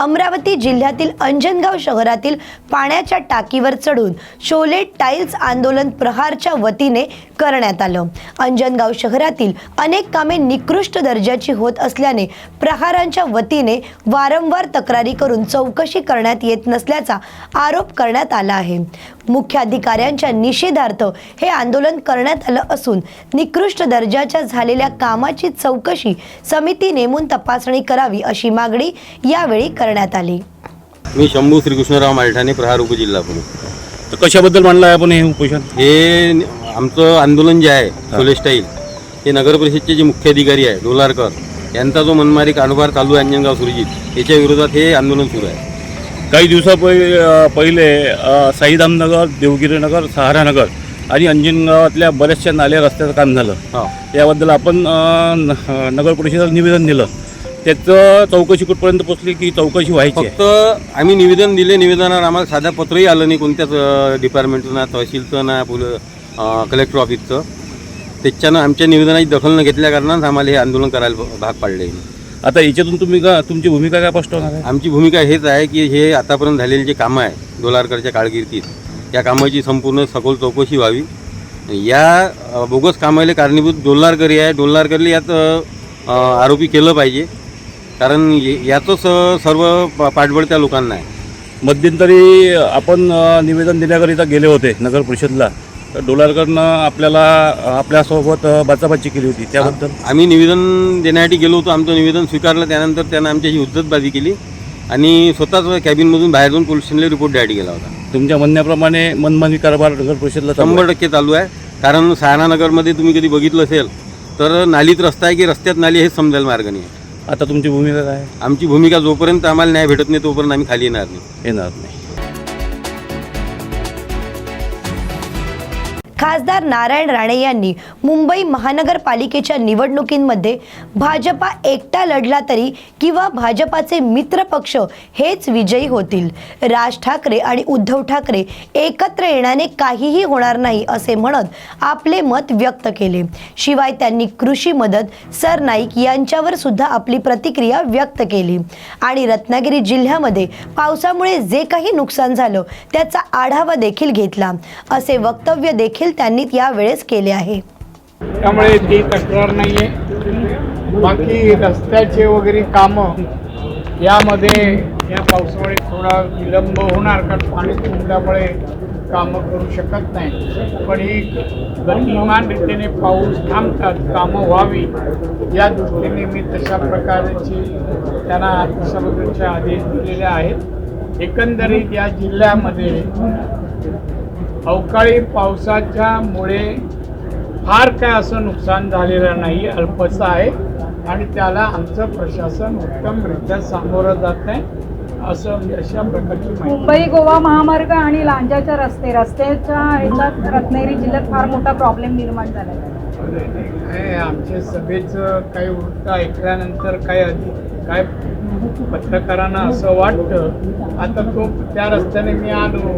अमरावती जिल्ह्यातील अंजनगाव शहरातील पाण्याच्या टाकीवर चढून शोले टाईल्स आंदोलन प्रहारच्या वतीने करण्यात आलं. अंजनगाव शहरातील अनेक कामे निकृष्ट दर्जाची होत असल्याने प्रहारांच्या वतीने वारंवार तक्रारी करून चौकशी करण्यात येत नसल्याचा आरोप करण्यात आला आहे. मुख्याधिकाऱ्यांच्या निषेधार्थ हे आंदोलन करण्यात आलं असून निकृष्ट दर्जाच्या झालेल्या कामाची चौकशी समिती नेमून तपासणी करावी अशी मागणी यावेळी करण्यात आली. मी शंभू श्रीकृष्णराव मालठाणे प्रहार उपजिल्हा प्रमुख. तर कशाबद्दल मांडलं आहे आपण हे उपोषण? हे आमचं आंदोलन जे आहे सोले स्टाईल हे नगर परिषदचे जे मुख्य अधिकारी आहे डोलारकर यांचा जो मनमारी कारभार चालू आहे अंजनगाव सुरजित याच्या विरोधात हे आंदोलन सुरू आहे. काही दिवसा पहि- पहिले अ, साईधामनगर देवगिरीनगर सहारानगर आणि अंजनगावातल्या बऱ्याचशा नाल्या रस्त्याचं काम झालं. हा. याबद्दल आपण नगर परिषदेला निवेदन दिलं. त्याचं चौकशी कुठपर्यंत पोचली की चौकशी व्हायची आहे? फक्त आम्ही निवेदन दिले निवेदनावर आम्हाला साधा पत्रही आलं नाही कोणत्याच अ, डिपार्टमेंटचं ना तहसीलचं ना पोल अ, कलेक्टर ऑफिसचं त्याच्यानं आमच्या निवेदनाची दखल न घेतल्या कारणानं आम्हाला हे आंदोलन करायला भाग पाडले आता याच्यातून तुम्ही का तुमची भूमिका काय स्पष्ट होणार आहे? आमची भूमिका हेच आहे की हे आतापर्यंत झालेले जे कामं आहे डोलारकरच्या कारकिर्दीत या कामाची संपूर्ण सखोल चौकशी व्हावी. या अ, बोगस कामाला कारणीभूत डोलारकरी आहे. डोलारकरला यात अ, अ, आरोपी केलं पाहिजे. कारण याचंच सर्व पाठबळ त्या लोकांना आहे. मध्यंतरी आपण निवेदन देण्याकरिता गेले होते नगर परिषदला. तर डोलारकरनं आपल्याला आपल्यासोबत बाचाबाची केली होती. त्याबद्दल? आम्ही निवेदन देण्यासाठी गेलो होतो. आमचं निवेदन स्वीकारलं. त्यानंतर त्यानं आमच्याशी हुज्जतबाजी केली. आणि स्वतःच कॅबिनमधून बाहेर जाऊन पोलीस स्टेशनला रिपोर्ट द्यायसाठी गेला होता. तुमच्या म्हणण्याप्रमाणे मनमानी कारभार नगर परिषदला. शंभर टक्के चालू आहे. कारण सहारानगरमध्ये तुम्ही कधी बघितलं असेल तर नालीत रस्ता आहे की रस्त्यात नाली हेच समजायला मार्ग नाही आहे. आता तुमची भूमिका काय आहे? आमची भूमिका जोपर्यंत आम्हाला न्याय भेटत नाही तोपर्यंत आम्ही खाली येणार नाही येणार नाही खासदार नारायण राणे यांनी मुंबई महानगरपालिकेच्या निवडणुकींमध्ये भाजपा एकटा लढला तरी किंवा भाजपाचे मित्र पक्ष हेच विजयी होतील. राज ठाकरे आणि उद्धव ठाकरे एकत्र येण्याने काहीही होणार नाही असे म्हणत आपले मत व्यक्त केले. शिवाय त्यांनी कृषी मदत सरनाईक यांच्यावर सुद्धा आपली प्रतिक्रिया व्यक्त केली. आणि रत्नागिरी जिल्ह्यामध्ये पावसामुळे जे काही नुकसान झालं त्याचा आढावा देखील घेतला. असे वक्तव्य देखील त्यांनी यावेळेस केले आहे. त्यामुळे ती तक्रार नाही आहे बाकी रस्त्याचे वगैरे कामं यामध्ये या पावसामुळे थोडा विलंब होणार कारण पाणी तुटल्यामुळे कामं करू शकत नाही. पण ही गतिमान रीतीने पाऊस थांबतात कामं व्हावी या दृष्टीने मी तशा प्रकारची त्यांना अतिसमुद्राचे आदेश दिलेले आहेत. एकंदरीत या जिल्ह्यामध्ये अवकाळी पावसाच्यामुळे फार काय असं नुकसान झालेलं नाही अल्पचं आहे. आणि त्याला आमचं प्रशासन उत्तमरित्या सामोरं जात आहे असं अशा प्रकारची मुंबई गोवा महामार्ग आणि लांजाच्या रस्ते रस्त्याच्या ह्याच्यात रत्नागिरी जिल्ह्यात फार मोठा प्रॉब्लेम निर्माण झाला आहे आमच्या सभेचं काही वृत्त ऐकल्यानंतर काय अधिक काय पत्रकारांना असं वाटतं. आता तो त्या रस्त्याने मी आलो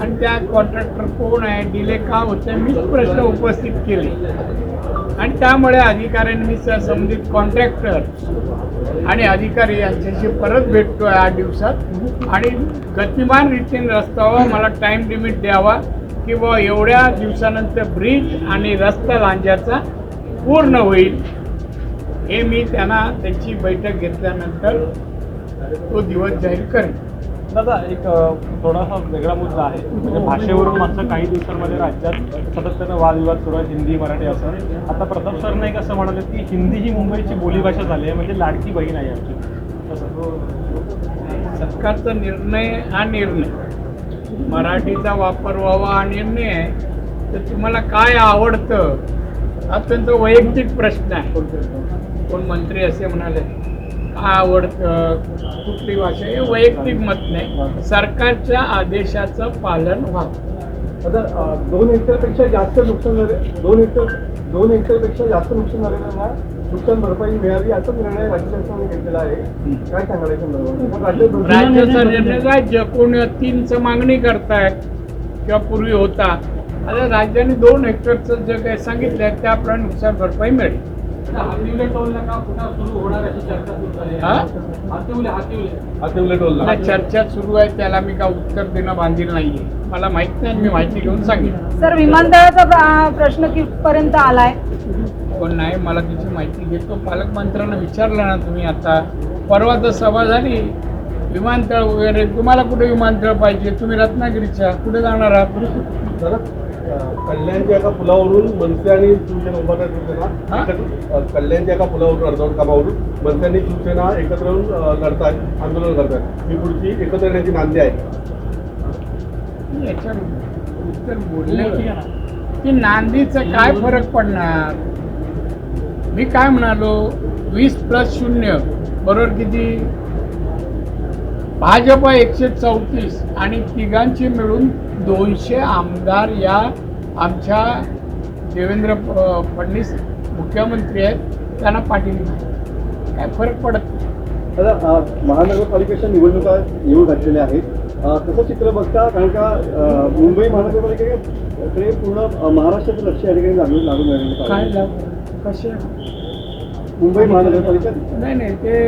आणि त्या कॉन्ट्रॅक्टर कोण आहे डिले का होते मीच प्रश्न उपस्थित केले. आणि त्यामुळे अधिकाऱ्यांनी संबंधित कॉन्ट्रॅक्टर आणि अधिकारी यांच्याशी परत भेटतो आहे आठ दिवसात. आणि गतिमान रीतीने रस्ता व्हावा मला टाईम लिमिट द्यावा किंवा एवढ्या दिवसानंतर ब्रिज आणि रस्ता लांजाचा पूर्ण होईल. हे मी त्यांना त्याची बैठक घेतल्यानंतर तो दिवस जाहीर करेन. दादा एक थोडासा वेगळा मुद्दा आहे. म्हणजे भाषेवरून मागच्या काही दिवसांमध्ये राज्यात सातत्यानं वादविवाद सुरू आहे हिंदी मराठी असं. आता प्रताप सरनाईक असं म्हणाले की हिंदी ही मुंबईची बोलीभाषा झाली आहे म्हणजे लाडकी बहीण आहे आमची. तसं सरकारचा निर्णय हा निर्णय. मराठीचा वापर व्हावा हा निर्णय आहे. तर तुम्हाला काय आवडतं? हा त्यांचा वैयक्तिक प्रश्न आहे. कोण मंत्री असे म्हणाले काय आवडतं कुठली भाषा हे वैयक्तिक मत नाही. सरकारच्या आदेशाचं पालन व्हावं आता दोन हेक्टरपेक्षा जास्त नुकसान झाले दोन हेक्टर दोन हेक्टरपेक्षा जास्त नुकसान झालेल्यांना नुकसान भरपाई मिळावी असा निर्णय राज्य सरकारने घेतलेला आहे. काय सांगाल या संदर्भात राज्य सरकारने राज्य. कोण तीनचं मागणी करतायत किंवा पूर्वी होता. आता राज्याने दोन हेक्टरचं जे काही सांगितलं त्याप्रमाणे नुकसान भरपाई मिळेल. चर्चा सुरू हा? आहे त्याला मी का उत्तर देणं बांधील नाहीये. मला माहीत नाही मी माहिती घेऊन सांगेन. सर विमानतळाचा प्र- प्रश्न कितपर्यंत आलाय? पण नाही मला तिची माहिती घेतो. पालकमंत्र्यांना विचारलं ना तुम्ही आता. परवा तर सभा झाली. विमानतळ वगैरे तुम्हाला कुठे विमानतळ पाहिजे? तुम्ही रत्नागिरीच्या. कुठे जाणार आहात? कल्याणच्या एका पुलावरून मनसे आणि शिवसेना उभारण्यात शिवसेना कल्याणच्या एका पुलावरून अर्धवट कामावरून मनसे आणि शिवसेना एकत्र येऊन अं, लढतायत आंदोलन करतायत. ही पुढची एकत्र येण्याची नांदी आहे. उत्तर बोलले की नांदीचं काय फरक पडणार? मी काय म्हणालो? वीस प्लस शून्य. बरोबर किती? भाजप एकशे चौतीस आणि तिघांचे मिळून दोनशे आमदार या आमच्या देवेंद्र फडणवीस मुख्यमंत्री आहेत. त्यांना पाठिंबा आहे. काय फरक पडत नाही. दादा महानगरपालिकेच्या निवडणुका येऊ घातलेल्या आहेत. कसं चित्र बघता कारण का मुंबई महानगरपालिकेकडे पूर्ण महाराष्ट्राचं लक्ष या ठिकाणी लागून लागून राहिलेलं काय कसे? मुंबई महानगरपालिका नाही नाही ते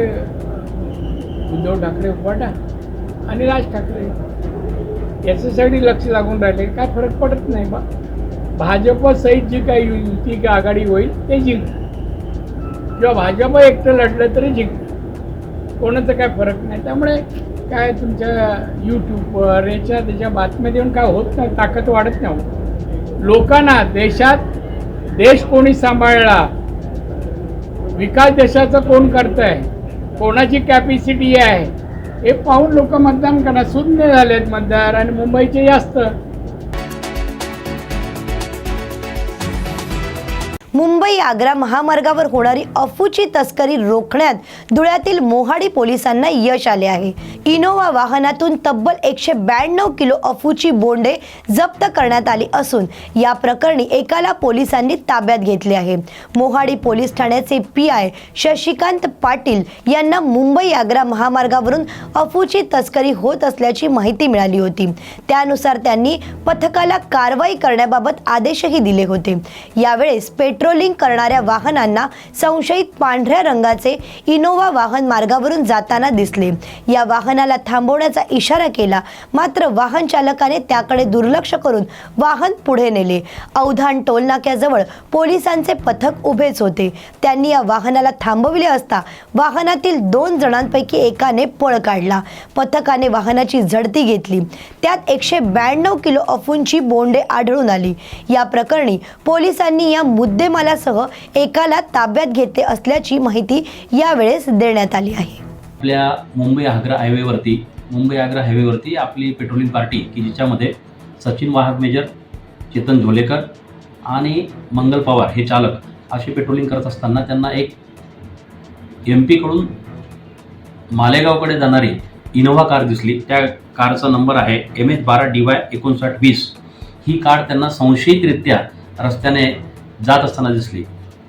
उद्धव ठाकरे वाटा आणि राज ठाकरे. याच्यासाठी लक्ष लागून राहिले. काय फरक पडत नाही बा. भाजप सहित जी काही युती का आघाडी होईल ते जिंक. किंवा भाजप एकटं लढलं तरी जिंक. कोणाचं काय फरक नाही. त्यामुळे काय तुमच्या यूट्यूबवर याच्या त्याच्या बातम्या देऊन काय होत नाही ताकद वाढत नाही. लोकांना देशात देश कोणी सांभाळला? विकास देशाचा कोण करत आहे कोणाची कॅपॅसिटी आहे? हे पाहून लोक मतदान करणार शून्य झालेत मतदार आणि मुंबईचे जास्त मुंबई आग्रा महामार्गावर होणारी अफूची तस्करी रोखण्यात धुळ्यातील मोहाडी पोलिसांना यश आले आहे. इनोवा वाहनातून तब्बल एकशे ब्याण्णव किलो अफूची बोंडे जप्त करण्यात आली असून या प्रकरणी एकाला पोलिसांनी ताब्यात घेतले आहे. मोहाडी पोलीस ठाण्याचे पी आय शशिकांत पाटील यांना मुंबई आग्रा महामार्गावरून अफूची तस्करी होत असल्याची माहिती मिळाली होती. त्यानुसार त्यांनी पथकाला कारवाई करण्याबाबत आदेशही दिले होते. यावेळेस पेट्रोलिंग करणाऱ्या वाहनांना संशयित पांढऱ्या रंगाचे इनोवा वाहन मार्गावरून जाताना दिसले. या वाहनाला थांबवण्याचा इशारा केला. मात्र वाहन चालकाने त्याकडे दुर्लक्ष करून वाहन पुढे नेले. अवधान टोलनाक्याजवळ पोलिसांचे पथक उभेच होते. त्यांनी या वाहनाला थांबविले असता वाहनातील दोन जणांपैकी एकाने पळ काढला. पथकाने वाहनाची झडती घेतली. त्यात एकशे ब्याण्णव किलो अफूंची बोंडे आढळून आली. या प्रकरणी पोलिसांनी या मुद्दे मुद्देमालासह एकाला ताब्यात घेतले असल्याची माहिती यावेळेस देण्यात आली आहे. आपल्या मुंबई आग्रा हायवेवरती मुंबई आग्रा हायवेवरती आपली पेट्रोलिंग पार्टी की जिच्यामध्ये सचिन वाहक मेजर चेतन झोलेकर आणि मंगल पवार हे चालक असे पेट्रोलिंग करत असताना त्यांना एक एम पीकडून मालेगावकडे जाणारी इनोव्हा कार दिसली. त्या कारचा नंबर आहे एम एच बारा डी वाय एकोणसाठ वीस. ही कार त्यांना संशयितरित्या रस्त्याने जात असताना दिसली.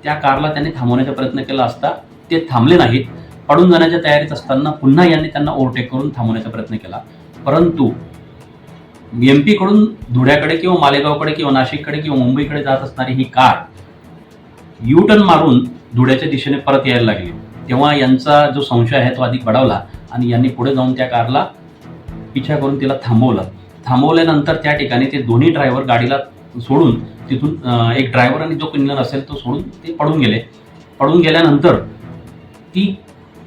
त्या कारला त्यांनी थांबवण्याचा प्रयत्न केला असता ते थांबले नाहीत. पडून जाण्याच्या तयारीत असताना पुन्हा यांनी त्यांना ओव्हरटेक करून थांबवण्याचा प्रयत्न केला. परंतु एम पीकडून धुळ्याकडे किंवा मालेगावकडे किंवा नाशिककडे किंवा मुंबईकडे जात असणारी ही कार यू टर्न मारून धुळ्याच्या दिशेने परत यायला लागली. तेव्हा यांचा जो संशय आहे तो अधिक बढावला आणि यांनी पुढे जाऊन त्या कारला पिछा करून तिला थांबवलं. थांबवल्यानंतर त्या ठिकाणी ते दोन्ही ड्रायव्हर गाडीला सोडून तिथून एक ड्रायव्हर आणि जो क्लिनर असेल तो सोडून ते पडून गेले. पडून गेल्यानंतर ती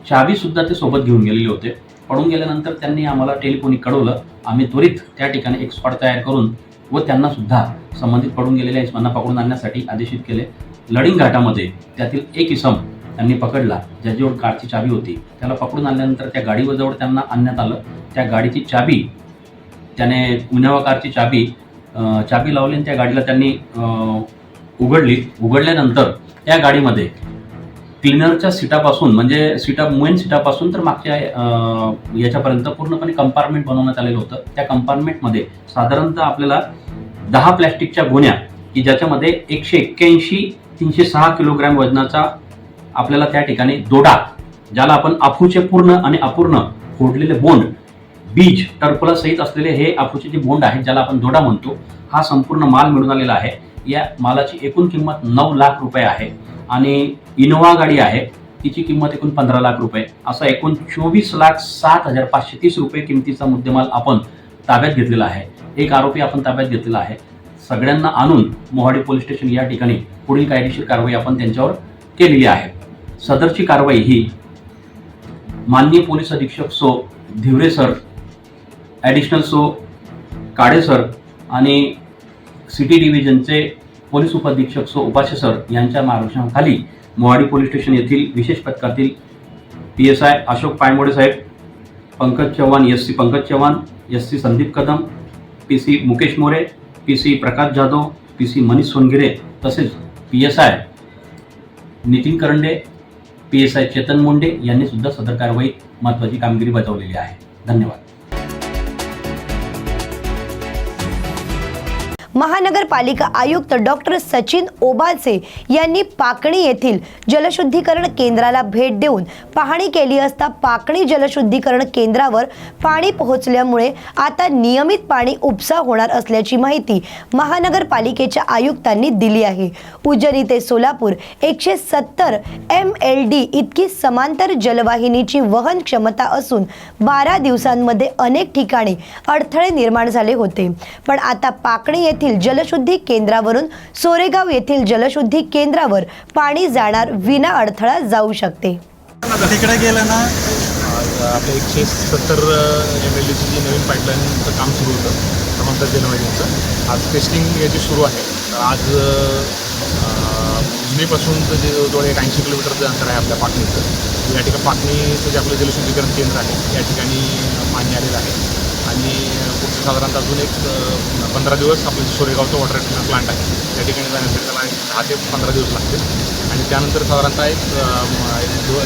चावीसुद्धा ते सोबत घेऊन गेलेले होते. पडून गेल्यानंतर त्यांनी आम्हाला टेलिफोनिक कळवलं. आम्ही त्वरित त्या ठिकाणी एक स्पॉट तयार करून व त्यांना सुद्धा संबंधित पडून गेलेल्या इसमांना पकडून आणण्यासाठी आदेशित केले. लडिंग घाटामध्ये त्यातील एक इसम त्यांनी पकडला. ज्याच्यावर कारची चावी होती. त्याला पकडून आणल्यानंतर त्या गाडीवर जवळ त्यांना आणण्यात आलं. त्या गाडीची चाबी त्याने उन्हावा कारची चाबी चाबी लावली आणि त्या गाडीला त्यांनी उघडली. उघडल्यानंतर त्या गाडीमध्ये क्लिनरच्या सीटापासून म्हणजे सीटा मेन सीटापासून तर मागच्या याच्यापर्यंत पूर्णपणे कंपार्टमेंट बनवण्यात आलेलं होतं. त्या कंपार्टमेंटमध्ये साधारणतः आपल्याला दहा प्लॅस्टिकच्या गोण्या की ज्याच्यामध्ये एकशे एक्क्याऐंशी तीनशे सहा किलोग्रॅम वजनाचा आपल्याला त्या ठिकाणी दोडा ज्याला आपण अफूचे पूर्ण आणि अपूर्ण फोडलेले बोंड बीज टर्पला सहित असलेले हे अफूचे जे बोंड आहेत ज्याला आपण दोडा म्हणतो हा संपूर्ण माल मिळून आलेला आहे. या मालाची एकूण किंमत नऊ लाख रुपये आहे आणि इनोवा गाडी आहे तिची किंमत एकूण पंधरा लाख रुपये. असा एकूण चोवीस लाख सात हजार पाचशे तीस रुपये किमतीचा मुद्देमाल आपण ताब्यात घेतलेला आहे. एक आरोपी आपण ताब्यात घेतलेला आहे. सगळ्यांना आणून मोहाडी पोलीस स्टेशन या ठिकाणी पुढील कायदेशीर कारवाई आपण त्यांच्यावर केलेली आहे. सदरची कारवाई ही माननीय पोलीस अधीक्षक सो धिवरे सर ॲडिशनल सो काळे सर आणि सिटी डिव्हिजनचे पोलीस उपअधीक्षक सो उपाशे सर यांच्या मार्गदर्शनाखाली मोहाडी पोलीस स्टेशन येथील विशेष पथकातील P S I Ashok Paymode Saheb Pankaj Chavan S C Pankaj Chavan S C Sandeep Kadam P C Mukesh More P C Prakash Jadhav P C Manish Songire तसेच P S I Nitin Karande P S I Chetan Munde यांनी सुद्धा सदर कारवाईत महत्त्वाची कामगिरी बजावलेली आहे. धन्यवाद. महानगरपालिका आयुक्त डॉक्टर सचिन ओबालसे यांनी पाकणी येथील जलशुद्धीकरण केंद्राला भेट देऊन पाहणी केली असता पाकणी जलशुद्धीकरण केंद्रावर पाणी पोहोचल्यामुळे आता नियमित पाणी उपसा होणार असल्याची माहिती महानगरपालिकेच्या आयुक्तांनी दिली आहे. उजनी ते सोलापूर एकशे सत्तर एम एल डी इतकी समांतर जलवाहिनीची वहन क्षमता असून बारा दिवसांमध्ये अनेक ठिकाणी अडथळे निर्माण झाले होते. पण आता पाकणी येथील जलशुद्धी केंद्रावरून सोरेगाव येथील जलशुद्धी केंद्रावर पाणी जाणार विना अडथळा जाऊ शकते. तिकडे गेलं ना? आपल्या एकशे सत्तर एम एल डीची जी नवीन पाईपलाईनचं काम सुरू होतं समांतर जनवाहिनीचं आज टेस्टिंग याची सुरू आहे. तर आज जुनीपासूनचं जे जवळ एक ऐंशी किलोमीटरचं अंतर आहे आपल्या पाटणीचं. या ठिकाणी पाटणीचं जे आपलं जलशुद्धीकरण केंद्र आहे या ठिकाणी पाणी आलेलं आहे. आणि पुढचं साधारणतः अजून एक पंधरा दिवस आपलं सोरेगावचं वॉटर ट्रीटमेंट प्लांट आहे त्या ठिकाणी जाण्यासाठी त्याला एक दहा ते पंधरा दिवस लागतील. आणि त्यानंतर साधारणतः एक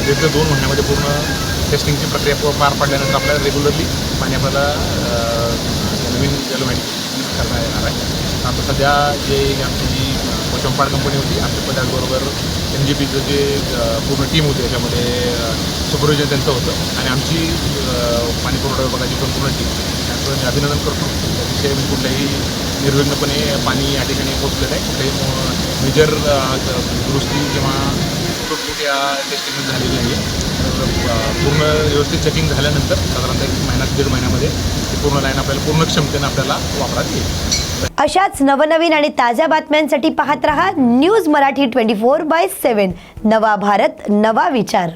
दीड ते दोन महिन्यामध्ये पूर्ण टेस्टिंगची प्रक्रिया पार पाडल्यानंतर आपल्याला रेग्युलरली पाणी आपल्याला नवीन जलवाहिनी करता येणार आहे. आता सध्या जे आमची जी पोचंपाड कंपनी होती आमच्या त्याचबरोबर एन जी पीचं जे पूर्ण टीम होती याच्यामध्ये सुपरविजन त्यांचं होतं. आणि आमची पाणी पुरवठा विभागाची पण पूर्ण टीम त्यांचं अभिनंदन करतो. अतिशय कुठल्याही निर्विघ्नपणे पाणी या ठिकाणी पोचलेलं आहे. कुठेही मेजर दुरुस्ती किंवा तुटफूट या टेस्टिंग झालेली आहे तर पूर्ण व्यवस्थित चेकिंग झाल्यानंतर साधारणतः एक महिना दीड महिन्यामध्ये ती पूर्ण लाईन आपल्याला पूर्ण क्षमतेनं आपल्याला वापरात येईल. अशाच नवनवीन आणि ताज्या बातम्यांसाठी पाहत रहा news Marathi twenty four by seven नवा भारत नवा विचार.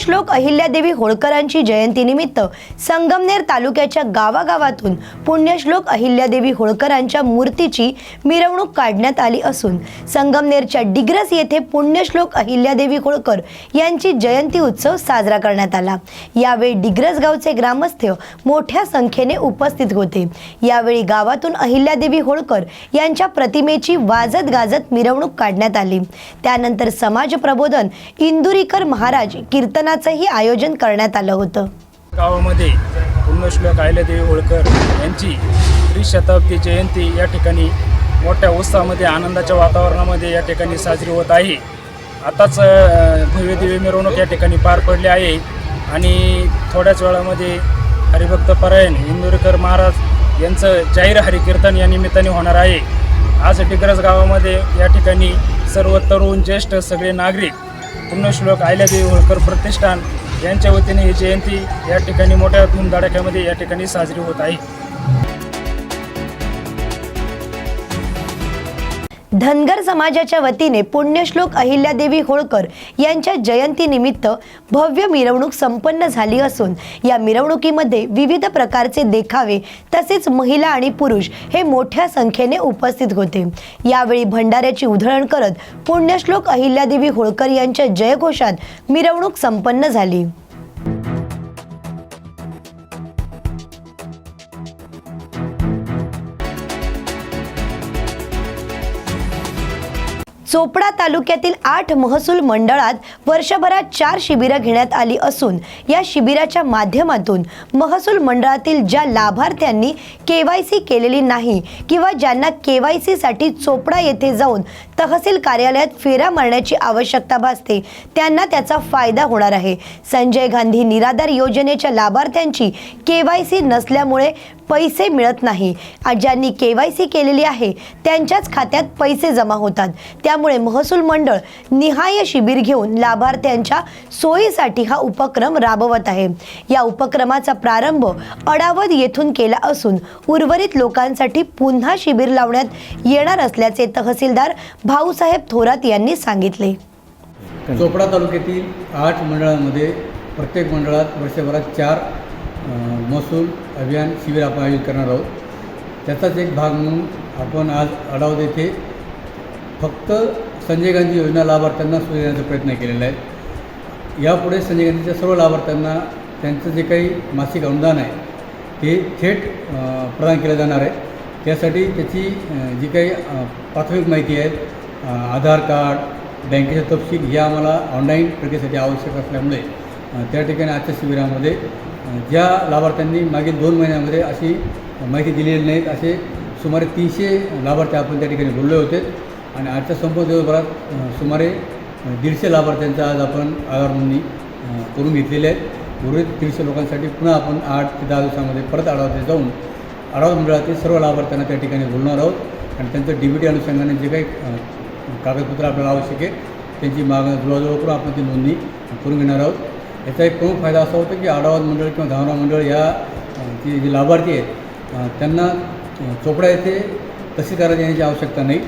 पुण्यश्लोक अहिल्यादेवी होळकरांची जयंतीनिमित्त संगमनेर तालुक्याच्या गावागावातून पुण्यश्लोक अहिल्यादेवी होळकरांच्या मूर्तीची मिरवणूक काढण्यात आली असून संगमनेरच्या डिग्रस येथे पुण्यश्लोक अहिल्यादेवी होळकर यांची जयंती उत्सव साजरा करण्यात आला. यावेळी डिग्रस गावचे ग्रामस्थ मोठ्या संख्येने उपस्थित होते. यावेळी गावातून अहिल्यादेवी होळकर यांच्या प्रतिमेची वाजत गाजत मिरवणूक काढण्यात आली. त्यानंतर समाज प्रबोधन इंदुरीकर महाराज कीर्तना कीर्तनाचंही आयोजन करण्यात आलं होतं. गावामध्ये पुण्यश्लोक आयलादेवी होळकर यांची त्रिशताब्दी जयंती या ठिकाणी मोठ्या उत्साहामध्ये आनंदाच्या वातावरणामध्ये या ठिकाणी साजरी होत आहे. आताच भव्यदेवी मिरवणूक या ठिकाणी पार पडली आहे आणि थोड्याच वेळामध्ये हरिभक्त परायण इंदुरकर महाराज यांचं जाहीर हरिकीर्तन या निमित्ताने होणार आहे. आज डिग्रस गावामध्ये या ठिकाणी सर्व तरुण ज्येष्ठ सगळे नागरिक पुण्यश्लोक आयल्यादेवी होळकर प्रतिष्ठान. यांच्या वतीने ही जयंती या ठिकाणी मोठ्या धूमधडाक्यामध्ये या ठिकाणी साजरी होत आहे. धनगर समाजाच्या वतीने पुण्यश्लोक अहिल्यादेवी होळकर यांच्या जयंतीनिमित्त भव्य मिरवणूक संपन्न झाली असून या मिरवणुकीमध्ये विविध प्रकारचे देखावे तसेच महिला आणि पुरुष हे मोठ्या संख्येने उपस्थित होते. यावेळी भंडाऱ्याची उधळण करत पुण्यश्लोक अहिल्यादेवी होळकर यांच्या जयघोषात मिरवणूक संपन्न झाली. चोपडा तालुक्यातील आठ महसूल मंडळात वर्षभरात चार शिबिरं घेण्यात आली असून या शिबिराच्या माध्यमातून महसूल मंडळातील ज्या लाभार्थ्यांनी के वाय सी केलेली नाही किंवा ज्यांना के वायसाठी चोपडा येथे जाऊन तहसील कार्यालयात फेरा मारण्याची आवश्यकता भासते त्यांना त्याचा फायदा होणार आहे. संजय गांधी निराधार योजनेच्या लाभार्थ्यांची के वाय सी नसल्यामुळे पैसे मिळत नाही. ज्यांनी के वाय सी केलेली आहे त्यांच्याच खात्यात पैसे जमा होतात. त्यामुळे महसूल मंडळ निहाय शिबिर घेऊन लाभार्थ्यांच्या सोयीसाठी हा उपक्रम राबवत आहे. या उपक्रमाचा प्रारंभ अडावत येथून केला असून उर्वरित लोकांसाठी पुन्हा शिबिर लावण्यात येणार असल्याचे तहसीलदार भाऊसाहेब थोरात यांनी सांगितले. चोपडा तालुक्यातील आठ मंडळांमध्ये प्रत्येक मंडळात वर्षभरात चार महसूल अभियान शिबिर आपण आयोजित करणार आहोत. त्याचाच एक भाग म्हणून आपण आज अडावत येथे फक्त संजय गांधी योजना लाभार्थ्यांना सोयी देण्याचा प्रयत्न केलेला आहे. यापुढे संजय गांधीच्या सर्व लाभार्थ्यांना त्यांचं जे काही मासिक अनुदान आहे ते थेट प्रदान केलं जाणार आहे. त्यासाठी त्याची जी काही प्राथमिक माहिती आहे आधार कार्ड बँकेचे तपशील हे आम्हाला ऑनलाईन प्रक्रियेसाठी आवश्यक असल्यामुळे त्या ठिकाणी आजच्या शिबिरामध्ये ज्या लाभार्थ्यांनी मागील दोन महिन्यामध्ये अशी माहिती दिलेली नाहीत असे सुमारे तीनशे लाभार्थी आपण त्या ठिकाणी बोलले होते. आणि आजच्या संपूर्ण दिवसभरात सुमारे दीडशे लाभार्थ्यांचा आज आपण आधार नोंदणी करून घेतलेले आहे. उर्वरित दीडशे लोकांसाठी पुन्हा आपण आठ ते दहा दिवसामध्ये परत आढावते जाऊन आढावा मंडळातील सर्व लाभार्थ्यांना त्या ठिकाणी बोलणार आहोत. आणि त्यांचं डी बी टी अनुषंगाने जे काही कागदपत्र आपल्याला आवश्यक आहे त्यांची माग जुळाजुळ करून आपण ती नोंदणी करून घेणार आहोत. याचा एक प्रमुख फायदा असा होतो की आढावा मंडळ किंवा धावणा मंडळ या ती जी लाभार्थी आहेत त्यांना चोपडा येथे तहसील येण्याची आवश्यकता नाही.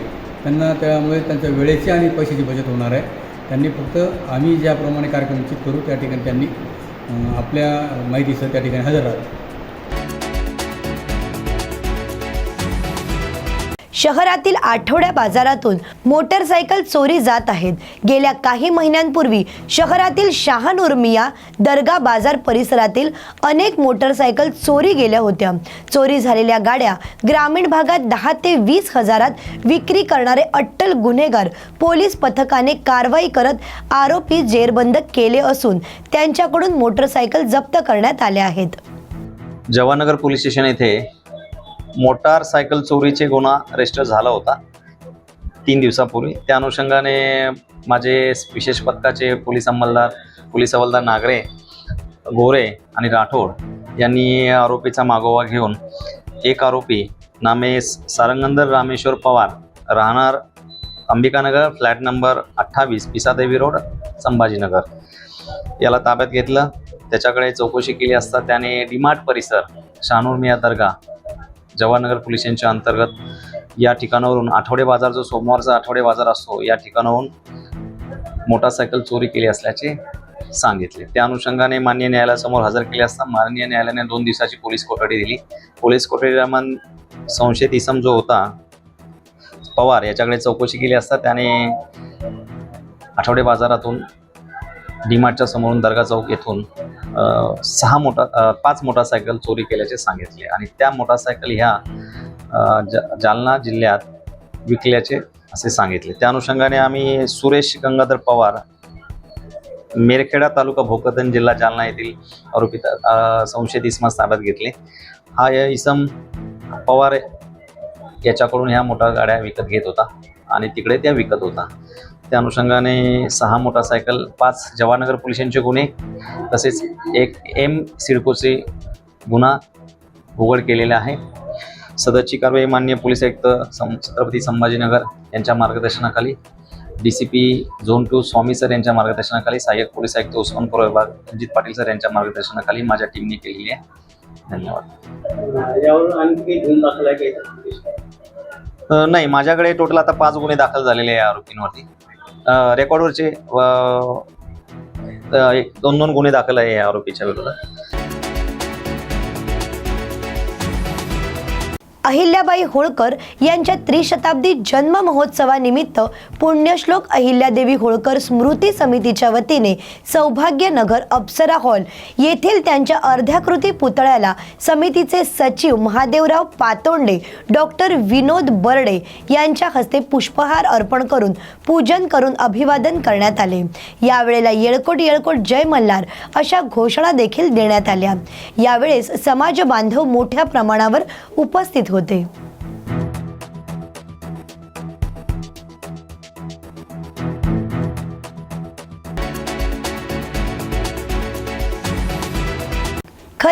त्यांना त्यामुळे त्यांच्या वेळेची आणि पैशाची बचत होणार आहे. त्यांनी फक्त आम्ही ज्याप्रमाणे कार्यक्रम निश्चित करू त्या ठिकाणी त्यांनी आपल्या माहितीसह त्या ठिकाणी हजर राहावं. शहरातील आठवड्या बाजारातून मोटरसायकल चोरी जात आहेत. गेल्या काही महिन्यांपूर्वी शहरातील शहानूर्मिया दर्गा बाजार परिसरातील अनेक मोटरसायकल चोरी गेल्या होत्या. चोरी झालेल्या गाड्या ग्रामीण भागात दहा ते वीस हजारात विक्री करणारे अट्टल गुन्हेगार पोलीस पथकाने कारवाई करत आरोपी जेरबंद केले असून त्यांच्याकडून मोटरसायकल जप्त करण्यात आल्या आहेत. जवानगर पोलीस स्टेशन येथे मोटारसायकल चोरीचे गुन्हा रजिस्टर झाला होता. तीन दिवसापूर्वी. त्या अनुषंगाने माझे विशेष पथकाचे पोलीस अंमलदार पोलीस हवालदार नागरे गोरे आणि राठोड यांनी आरोपीचा मागोवा घेऊन एक आरोपी नामे सारंगंदर रामेश्वर पवार राहणार अंबिकानगर फ्लॅट नंबर अठ्ठावीस पिसादेवी रोड संभाजीनगर. याला ताब्यात घेतलं. त्याच्याकडे चौकशी केली असता त्याने डीमार्ट परिसर शानूर मिया दर्गा जवाहरनगर पोलीस यांच्या अंतर्गत या ठिकाणावरून आठवडे बाजार जो सोमवारचा आठवडे बाजार असतो या ठिकाणाहून मोटारसायकल चोरी केली असल्याचे सांगितले. त्या अनुषंगाने मान्य न्यायालयासमोर हजर केले असता माननीय न्यायालयाने दोन दिवसाची पोलीस कोठडी दिली. पोलीस कोठडीदरम्यान संशयित इसम जो होता पवार याच्याकडे चौकशी केली असता त्याने आठवडे बाजारातून डीमार्टच्या समोरून दर्गा चौक येथून सहा मोटा पाच मोटारसायकल चोरी केल्याचे सांगितले. आणि त्या मोटारसायकल ह्या जा जालना जिल्ह्यात विकल्याचे असे सांगितले. त्या अनुषंगाने आम्ही सुरेश गंगाधर पवार मेरखेडा तालुका भोकरदन जिल्हा जालना येथील आरोपी संशयित इसमास ताब्यात घेतले. हा या इसम पवार याच्याकडून ह्या मोटार गाड्या विकत घेत होता आणि तिकडे त्या विकत होता. त्या अनुषंगाने सहा मोटारसायकल पाच जवाहरनगर पोलिसांचे गुन्हे तसेच एक एम सिडकोचे गुन्हा उघड केलेला आहे. सदरची कारवाई मान्य पोलीस आयुक्त सं छत्रपती संभाजीनगर यांच्या मार्गदर्शनाखाली D C P zone two Swami sir यांच्या मार्गदर्शनाखाली सहाय्यक पोलीस आयुक्त उस्मानपूर विभाग रणजित पाटील सर यांच्या मार्गदर्शनाखाली माझ्या टीमने केलेली आहे. धन्यवाद. यावर आणखी दाखल आहे नाही माझ्याकडे टोटल आता पाच गुन्हे दाखल झालेले आहे आरोपींवरती. रेकॉर्डवरचे अ, अ, एक दोन दोन गुन्हे दाखल आहे या आरोपीच्या विरोधात अहिल्याबाई होळकर यांच्या त्रिशताब्दी जन्म महोत्सवानिमित्त पुण्यश्लोक अहिल्यादेवी होळकर स्मृती समितीच्या वतीने सौभाग्यनगर अप्सरा हॉल येथील त्यांच्या अर्ध्याकृती पुतळ्याला समितीचे सचिव महादेवराव पातोंडे डॉक्टर विनोद बर्डे यांच्या हस्ते पुष्पहार अर्पण करून पूजन करून अभिवादन करण्यात आले. यावेळेला येळकोट येळकोट जय मल्हार अशा घोषणा देखील देण्यात आल्या. यावेळेस समाज बांधव मोठ्या प्रमाणावर उपस्थित होते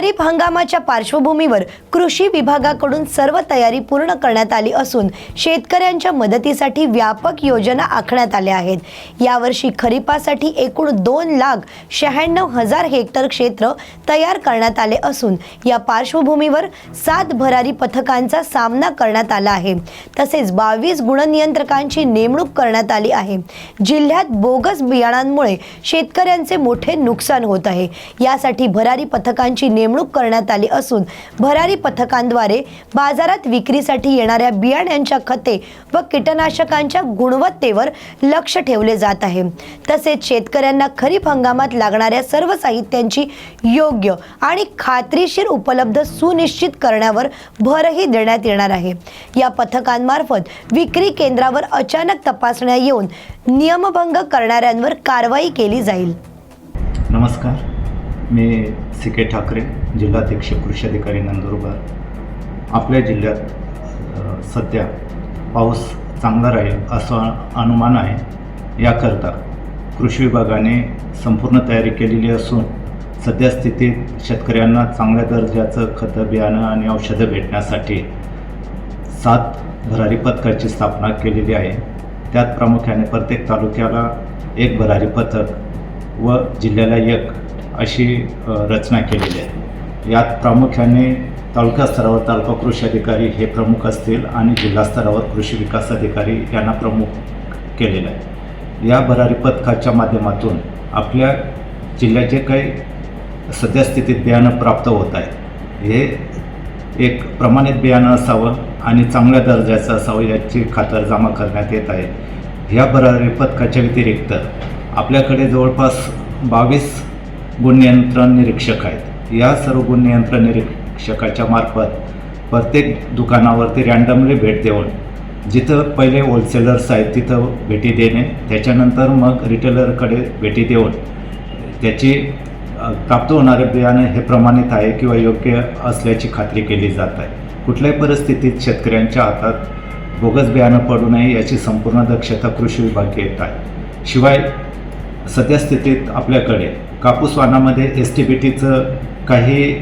खरीप हंगामाच्या पार्श्वभूमीवर कृषी विभागाकडून सर्व तयारी पूर्ण करण्यात आली असून शेतकऱ्यांच्या मदतीसाठी व्यापक योजना आखण्यात आल्या आहेत. यावर्षी खरीपासाठी एकूण दोन लाख शहाण्णव हजार हेक्टर क्षेत्र तयार करण्यात आले असून या पार्श्वभूमीवर सात भरारी पथकांचा सामना करण्यात आला आहे. तसेच बावीस गुणनियंत्रकांची नेमणूक करण्यात आली आहे. जिल्ह्यात बोगस बियाणांमुळे शेतकऱ्यांचे मोठे नुकसान होत आहे. यासाठी भरारी पथकांची नेमणूक करण्यात आली असून भरारी पथकांद्वारे बाजारात विक्रीसाठी येणाऱ्या बियाण्यांच्या खते व कीटकनाशकांच्या गुणवत्तेवर लक्ष ठेवले जात आहे. तसेच शेतकऱ्यांना खरीप हंगामात लागणाऱ्या सर्व साहित्यांची योग्य आणि खात्रीशीर उपलब्ध सुनिश्चित करण्यावर भरही देण्यात येणार आहे. या पथकांमार्फत विक्री केंद्रावर अचानक तपासण्या येऊन नियमभंग करणाऱ्यांवर कारवाई केली जाईल. नमस्कार. मी सी के ठाकरे जिल्हाध्यक्ष कृषी अधिकारी नंदुरबार. आपल्या जिल्ह्यात सध्या पाऊस चांगला राहील असं अनुमान आहे. याकरता कृषी विभागाने संपूर्ण तयारी केलेली असून सध्या स्थितीत शेतकऱ्यांना चांगल्या दर्जाचं खतं बियाणं आणि औषधं भेटण्यासाठी सात भरारी पथकाची स्थापना केलेली आहे. त्यात प्रामुख्याने प्रत्येक तालुक्याला एक भरारी पथक व जिल्ह्याला एक अशी रचना केलेली आहे. यात प्रामुख्याने तालुका स्तरावर तालुका कृषी अधिकारी हे प्रमुख असतील आणि जिल्हा स्तरावर कृषी विकास अधिकारी यांना प्रमुख केलेलं आहे. या भरारी पथकाच्या माध्यमातून आपल्या जिल्ह्याचे काही सद्यस्थितीत बियाणं प्राप्त होत आहेत हे एक प्रमाणित बियाणं असावं आणि चांगल्या दर्जाचं असावं याची खातर जमा करण्यात येत आहे. ह्या भरारी पथकाच्या व्यतिरिक्त आपल्याकडे जवळपास बावीस गुणनियंत्रण निरीक्षक आहेत. या सर्व गुणनियंत्रण निरीक्षकाच्या मार्फत प्रत्येक दुकानावरती रॅन्डमली भेट देऊन जिथं पहिले होलसेलर्स आहेत तिथं भेटी देणे त्याच्यानंतर मग रिटेलरकडे भेटी देऊन त्याची प्राप्त होणारे बियाणं हे प्रमाणित आहे किंवा योग्य असल्याची खात्री केली जात आहे. कुठल्याही परिस्थितीत शेतकऱ्यांच्या हातात बोगस बियाणं पडू नये याची संपूर्ण दक्षता कृषी विभाग घेत आहे. शिवाय सध्या स्थितीत आपल्याकडे कापूस वाणामध्ये एस टी बी टीचं काही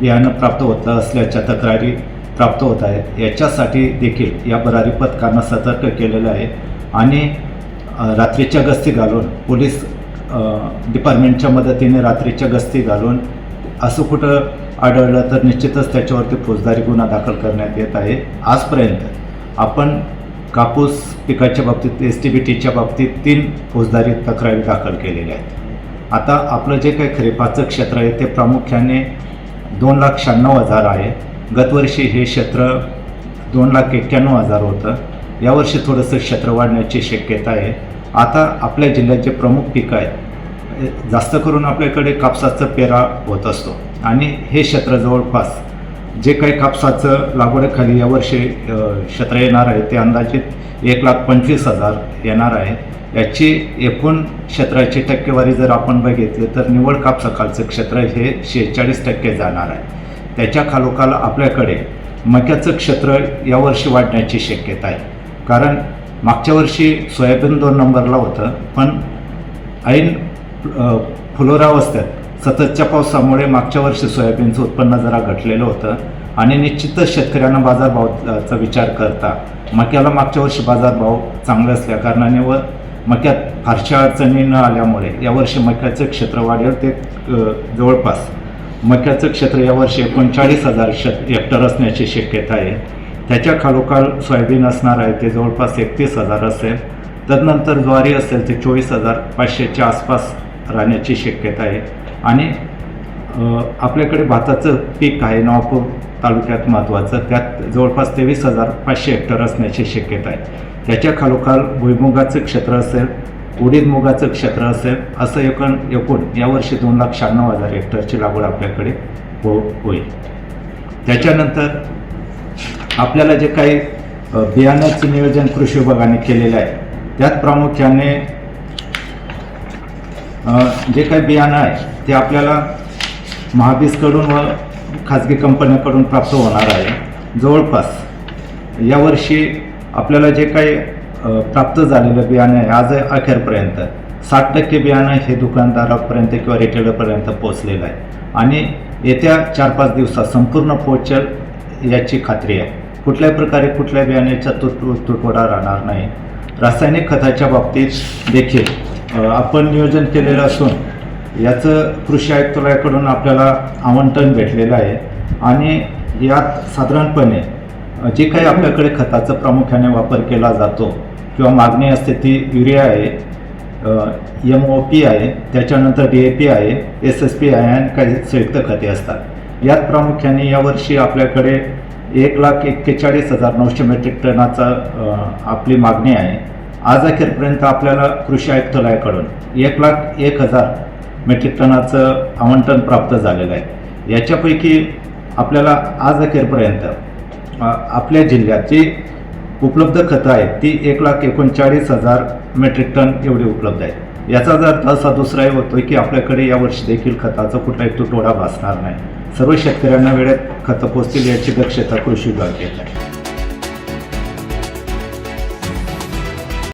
बियाणं प्राप्त होत असल्याच्या तक्रारी प्राप्त होत आहेत. याच्यासाठी देखील या भरारी पथकांना सतर्क केलेलं आहे आणि रात्रीच्या गस्ती घालून पोलीस डिपार्टमेंटच्या मदतीने रात्रीच्या गस्ती घालून असं कुठं आढळलं तर निश्चितच त्याच्यावरती फौजदारी गुन्हा दाखल करण्यात येत आहे. आजपर्यंत आपण कापूस पिकाच्या बाबतीत एस टी बी टीच्या बाबतीत तीन फौजदारी तक्रारी दाखल केलेल्या आहेत. आता आपलं जे काही खरीपाचं क्षेत्र आहे ते प्रामुख्याने दोन लाख शहाण्णव हजार आहे. गतवर्षी हे क्षेत्र दोन लाख एक्क्याण्णव हजार होतं. यावर्षी थोडंसं क्षेत्र वाढण्याची शक्यता आहे. आता आपल्या जिल्ह्यात जे प्रमुख पिकं आहेत जास्त करून आपल्याकडे कापसाचं पेरा होत असतो. आणि हे क्षेत्र जवळपास जे काही कापसाचं लागवडीखाली यावर्षी क्षेत्र येणार आहे ते अंदाजित एक लाख पंचवीस हजार येणार आहे. याची एकूण क्षेत्राची टक्केवारी जर आपण बघितली तर निवड कापसाखालचं क्षेत्र हे शेहेचाळीस टक्के जाणार आहे. त्याच्या खालोखाल आपल्याकडे मक्याचं क्षेत्र यावर्षी वाढण्याची शक्यता आहे. कारण मागच्या वर्षी सोयाबीन दोन नंबरला होतं पण ऐन फुलोरावस्थेत सततच्या पावसामुळे मागच्या वर्षी सोयाबीनचं उत्पन्न जरा घटलेलं होतं. आणि निश्चितच शेतकऱ्यांना बाजारभावाचा विचार करता. मक्याला मागच्या वर्षी बाजारभाव चांगले असल्या कारणाने व मक्यात फारशा अडचणी न आल्यामुळे यावर्षी मक्याचं क्षेत्र वाढेल ते जवळपास. मक्याचं क्षेत्र यावर्षी एकोणचाळीस हजार श हेक्टर असण्याची शक्यता आहे. त्याच्या खालोखाल सोयाबीन असणार आहे ते जवळपास एकतीस हजार असेल. तदनंतर ज्वारी असेल ते चोवीस हजार पाचशेच्या आसपास राहण्याची शक्यता आहे. आणि आपल्याकडे भाताचं पीक आहे नवापूर तालुक्यात महत्त्वाचं त्यात जवळपास तेवीस हजार पाचशे हेक्टर असण्याची शक्यता आहे. त्याच्या खालोखाल भुईमुगाचं क्षेत्र असेल उडीद मुगाचं क्षेत्र असेल असं एकूण एकूण यावर्षी दोन लाख शहाण्णव हजार हेक्टरची लागवड आपल्याकडे हो होईल. त्याच्यानंतर आपल्याला जे काही बियाण्याचं नियोजन कृषी विभागाने केलेलं आहे त्यात प्रामुख्याने जे काही बियाणं आहे ते आपल्याला महाबीजकडून व खाजगी कंपन्याकडून प्राप्त होणार आहे. जवळपास यावर्षी आपल्याला जे काही प्राप्त झालेलं बियाणं आहे आज अखेरपर्यंत साठ टक्के बियाणं हे दुकानदारापर्यंत किंवा रिटेलरपर्यंत पोहोचलेलं आहे. आणि येत्या चार पाच दिवसात संपूर्ण पोचल याची खात्री आहे. कुठल्याही प्रकारे कुठल्या बियाण्याचा तुट तुटवडा राहणार नाही. रासायनिक खताच्या बाबतीत देखील आपण नियोजन केलेलं असून याचं कृषी आयुक्तालयाकडून आपल्याला आमंत्रण भेटलेलं आहे. आणि यात साधारणपणे जे काही आपल्याकडे खताचा प्रामुख्याने वापर केला जातो किंवा मागणी असते ती युरिया आहे एम ओ पी आहे त्याच्यानंतर डी ए पी आहे एस एस पी आहे आणि काही संयुक्त खते असतात. यात प्रामुख्याने यावर्षी आपल्याकडे एक लाख एक्केचाळीस हजार नऊशे मेट्रिक टनाचा आपली मागणी आहे. आज अखेरपर्यंत आपल्याला कृषी आयुक्तालयाकडून एक लाख एक हजार मेट्रिक टनाचं आमंत्रण प्राप्त झालेलं आहे. याच्यापैकी आपल्याला आज अखेरपर्यंत आपल्या जिल्ह्यात जी उपलब्ध खतं आहेत ती एक लाख एकोणचाळीस हजार मेट्रिक टन एवढी उपलब्ध आहेत. याचा जर असा दुसराही होतोय की आपल्याकडे यावर्षी देखील खताचा कुठलाही तुटवडा भासणार नाही. सर्व शेतकऱ्यांना वेळेत खतं पोचतील याची दक्षता कृषी विभाग घेत आहे.